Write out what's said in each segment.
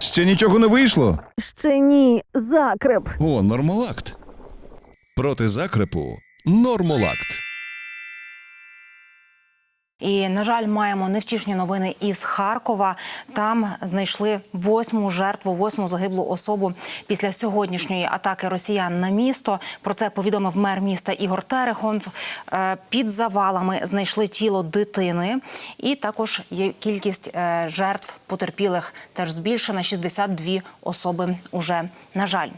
Ще нічого не вийшло. Ще ні, закреп. О, нормолакт. Проти закрепу нормолакт. І на жаль, маємо невтішні новини із Харкова. Там знайшли восьму жертву, восьму загиблу особу після сьогоднішньої атаки росіян на місто. Про це повідомив мер міста Ігор Терехонов. Е, Під завалами знайшли тіло дитини, і також є кількість е, жертв потерпілих теж збільшена 62 особи. Уже на жаль.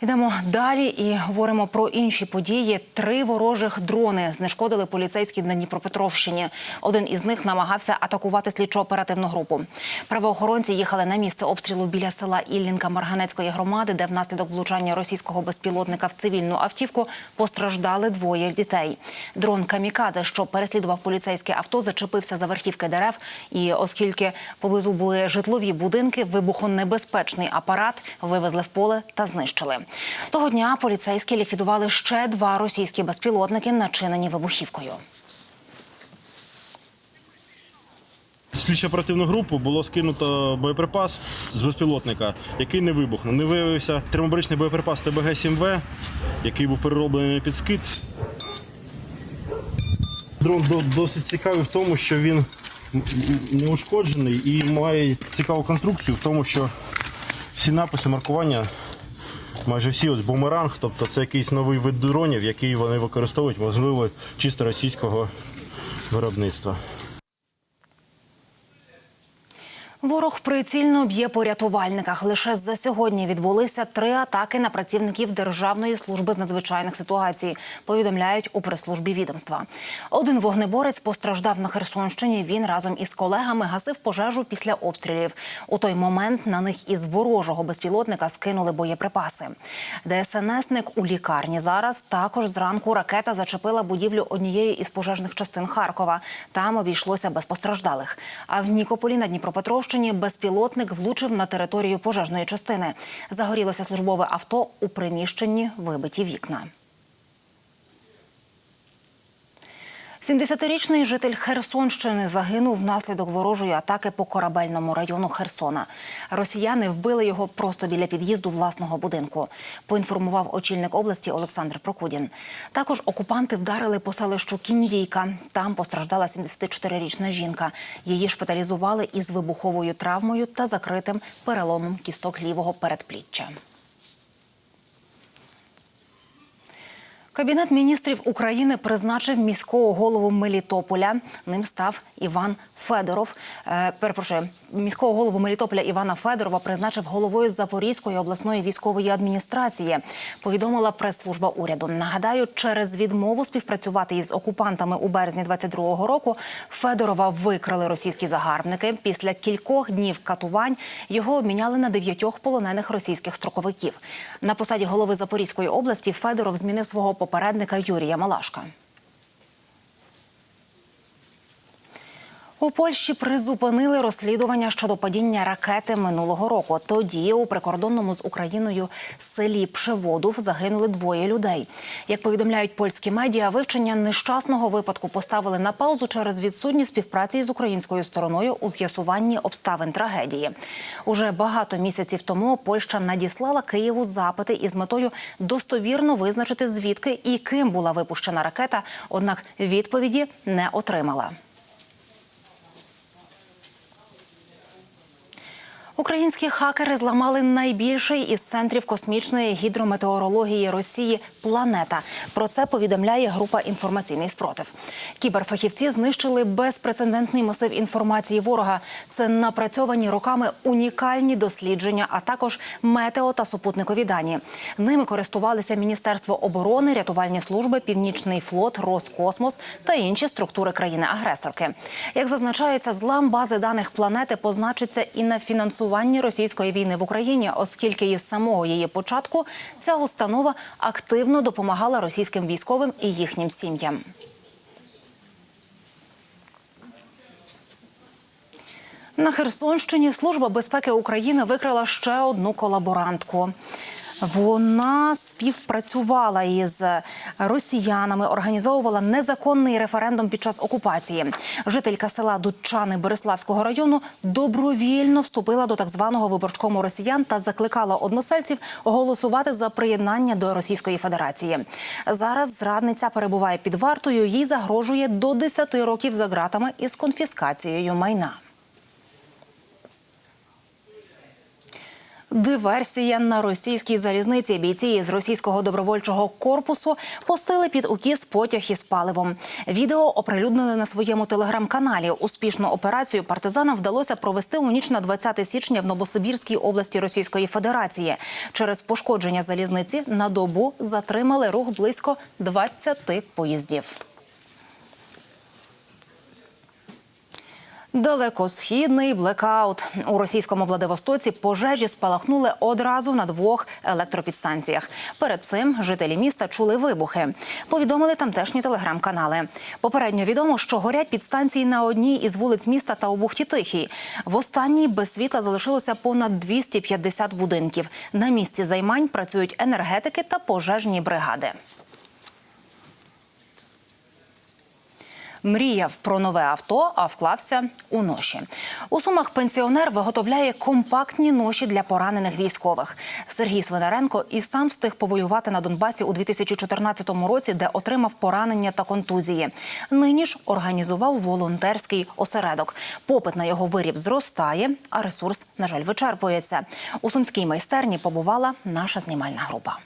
Йдемо далі і говоримо про інші події. Три ворожих дрони знешкодили поліцейські на Дніпропетровщині. Один із них намагався атакувати слідчо-оперативну групу. Правоохоронці їхали на місце обстрілу біля села Іллінка Марганецької громади, де внаслідок влучання російського безпілотника в цивільну автівку постраждали двоє дітей. Дрон Камікадзе, що переслідував поліцейське авто, зачепився за верхівки дерев. І оскільки поблизу були житлові будинки, вибухонебезпечний апарат вивезли в поле та знищили. Того дня поліцейські ліквідували ще два російські безпілотники, начинені вибухівкою. Слідчо оперативну групу було скинуто боєприпас з безпілотника, який не вибухнув. Не виявився термобаричний боєприпас ТБГ-7В, який був перероблений під скид. Дрон досить цікавий в тому, що він м- м- не ушкоджений і має цікаву конструкцію в тому, що всі написи маркування, майже всі ось бумеранг, тобто це якийсь новий вид дронів, який вони використовують, можливо, чисто російського виробництва. Ворог прицільно б'є по рятувальниках. Лише за сьогодні відбулися три атаки на працівників Державної служби з надзвичайних ситуацій. Повідомляють у прес-службі відомства. Один вогнеборець постраждав на Херсонщині. Він разом із колегами гасив пожежу після обстрілів. У той момент на них із ворожого безпілотника скинули боєприпаси. ДСНСник у лікарні зараз також зранку ракета зачепила будівлю однієї із пожежних частин Харкова. Там обійшлося без постраждалих. А в Нікополі на Дніпропетровщині безпілотник влучив на територію пожежної частини. Загорілося службове авто у приміщенні вибиті вікна. 70-річний житель Херсонщини загинув внаслідок ворожої атаки по корабельному району Херсона. Росіяни вбили його просто біля під'їзду власного будинку. Поінформував очільник області Олександр Прокудін. Також окупанти вдарили по селищу Кіндійка. Там постраждала 74-річна жінка. Її шпиталізували із вибуховою травмою та закритим переломом кісток лівого передпліччя. Кабінет міністрів України призначив міського голову Мелітополя. Ним став Іван Федоров. Е, перепрошую, міського голову Мелітополя Івана Федорова призначив головою Запорізької обласної військової адміністрації. Повідомила прес-служба уряду. Нагадаю, через відмову співпрацювати із окупантами у березні 22-го року Федорова викрали російські загарбники. Після кількох днів катувань його обміняли на дев'ятьох полонених російських строковиків. На посаді голови Запорізької області Федоров змінив свого попередника Юрія Малашка. У Польщі призупинили розслідування щодо падіння ракети минулого року. Тоді у прикордонному з Україною селі Пшеводов загинули двоє людей. Як повідомляють польські медіа, вивчення нещасного випадку поставили на паузу через відсутність співпраці з українською стороною у з'ясуванні обставин трагедії. Уже багато місяців тому Польща надіслала Києву запити із метою достовірно визначити звідки і ким була випущена ракета однак відповіді не отримала. Українські хакери зламали найбільший із центрів космічної гідрометеорології Росії планета. Про це повідомляє група інформаційний спротив. Кіберфахівці знищили безпрецедентний масив інформації ворога. Це напрацьовані роками унікальні дослідження, а також метео та супутникові дані. Ними користувалися Міністерство оборони, рятувальні служби, Північний флот, Роскосмос та інші структури країни-агресорки. Як зазначається, злам бази даних планети позначиться і на фінансуванні російської війни в Україні, оскільки із самого її початку ця установа активно допомагала російським військовим і їхнім сім'ям. На Херсонщині служба безпеки України викрила ще одну колаборантку. Вона співпрацювала із росіянами, організовувала незаконний референдум під час окупації. Жителька села Дудчани Береславського району добровільно вступила до так званого виборчкому росіян та закликала односельців голосувати за приєднання до Російської Федерації. Зараз зрадниця перебуває під вартою. Їй загрожує до 10 років за ґратами із конфіскацією майна. Диверсія на російській залізниці. Бійці із російського добровольчого корпусу постили під укіс потяг із паливом. Відео оприлюднили на своєму телеграм-каналі. Успішну операцію партизанам вдалося провести у ніч на 20 січня в Новосибірській області Російської Федерації. Через пошкодження залізниці на добу затримали рух близько 20 поїздів. Далекосхідний блекаут у російському Владивостоці пожежі спалахнули одразу на двох електропідстанціях. Перед цим жителі міста чули вибухи. Повідомили тамтешні телеграм-канали. Попередньо відомо, що горять підстанції на одній із вулиць міста та у бухті Тихій. В останній без світла залишилося понад 250 будинків. На місці займань працюють енергетики та пожежні бригади. Мріяв про нове авто, а вклався у ноші. У сумах пенсіонер виготовляє компактні ноші для поранених військових. Сергій Свинаренко і сам встиг повоювати на Донбасі у 2014 році, де отримав поранення та контузії. Нині ж організував волонтерський осередок. Попит на його виріб зростає, а ресурс, на жаль, вичерпується. У сумській майстерні побувала наша знімальна група.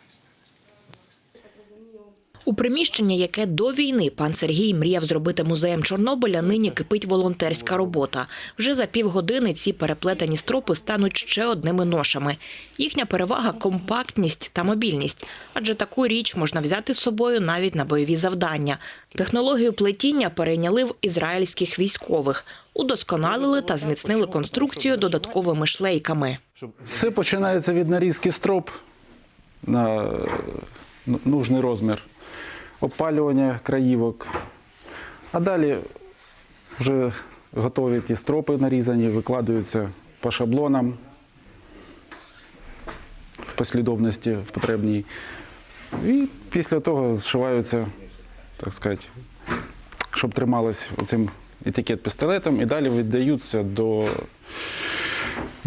У приміщенні, яке до війни пан Сергій мріяв зробити музеєм Чорнобиля, нині кипить волонтерська робота. Вже за півгодини ці переплетені стропи стануть ще одними ношами. Їхня перевага компактність та мобільність, адже таку річ можна взяти з собою навіть на бойові завдання. Технологію плетіння перейняли в ізраїльських військових, удосконалили та зміцнили конструкцію додатковими шлейками. Все починається від нарізки строп на ну- нужний розмір, опалювання краївок. А далі вже готові ті стропи нарізані, викладаються по шаблонам в послідовності в потрібній. І після того зшиваються, так сказати, щоб трималось оцим етикет пістолетом, і далі віддаються до,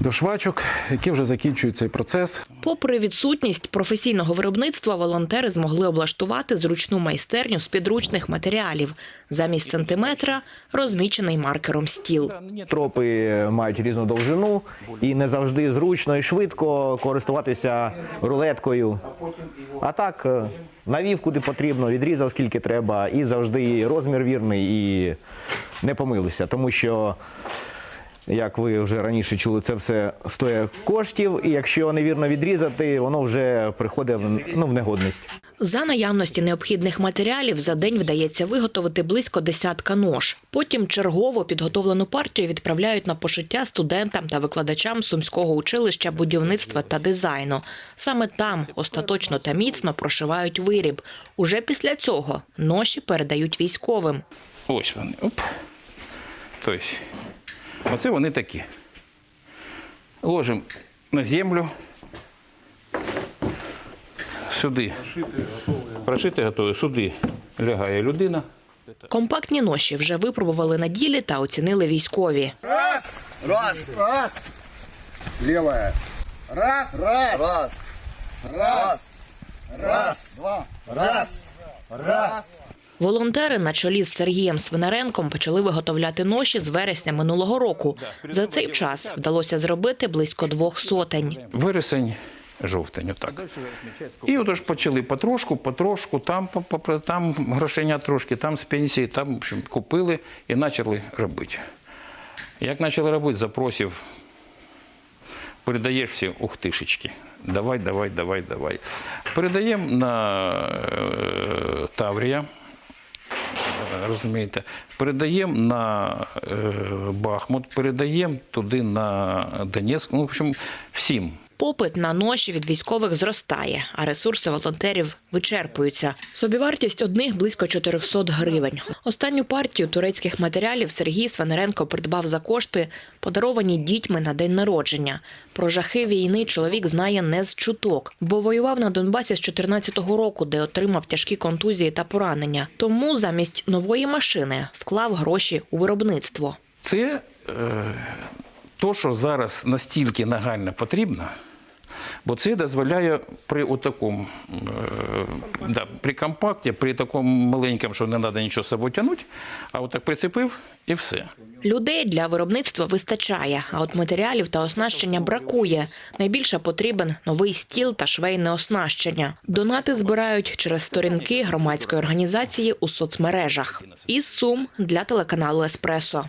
до швачок, які вже закінчують цей процес. Попри відсутність професійного виробництва, волонтери змогли облаштувати зручну майстерню з підручних матеріалів. Замість сантиметра розмічений маркером стіл. Тропи мають різну довжину і не завжди зручно і швидко користуватися рулеткою. А так е, навів куди потрібно, відрізав скільки треба, і завжди розмір вірний, і не помилився. Тому що, як ви вже раніше чули, це все стоїть коштів, і якщо невірно відрізати, воно вже приходить ну, в негодність. За наявності необхідних матеріалів за день вдається виготовити близько десятка нож. Потім чергово підготовлену партію відправляють на пошиття студентам та викладачам Сумського училища будівництва та дизайну. Саме там остаточно та міцно прошивають виріб. Уже після цього ноші передають військовим. Ось вони. Оп. Тобто, оце вони такі. Ложимо на землю. Сюди. Прошити готові. Сюди лягає людина. Компактні ноші вже випробували на ділі та оцінили військові. Левая. Раз. Раз. Раз. Раз. Раз. Два. Раз. Раз. Волонтери на чолі з Сергієм Свинаренком почали виготовляти ноші з вересня минулого року. За цей час вдалося зробити близько двох сотень. Вересень, жовтень, отак. І отож почали потрошку, потрошку, там, там грошеня трошки, там з пенсії, там в общем, купили і почали робити. Як почали робити, запросив, передаєш всі ухтишечки. Давай, давай, давай, давай. Передаємо на е, Таврія. Розумієте, передаємо на е, Бахмут, передаємо туди на Донецьк. Ну, в общем, всім. Попит на ноші від військових зростає, а ресурси волонтерів вичерпуються. Собівартість одних близько 400 гривень. Останню партію турецьких матеріалів Сергій Сванеренко придбав за кошти, подаровані дітьми на день народження. Про жахи війни чоловік знає не з чуток, бо воював на Донбасі з 14-го року, де отримав тяжкі контузії та поранення. Тому замість нової машини вклав гроші у виробництво. Це е, то, що зараз настільки нагально потрібно, бо це дозволяє при отакому, е, да, при компакті, при такому маленькому, що не треба нічого з собою тягнути, а отак прицепив і все. Людей для виробництва вистачає, а от матеріалів та оснащення бракує. Найбільше потрібен новий стіл та швейне оснащення. Донати збирають через сторінки громадської організації у соцмережах. Із Сум для телеканалу Еспресо.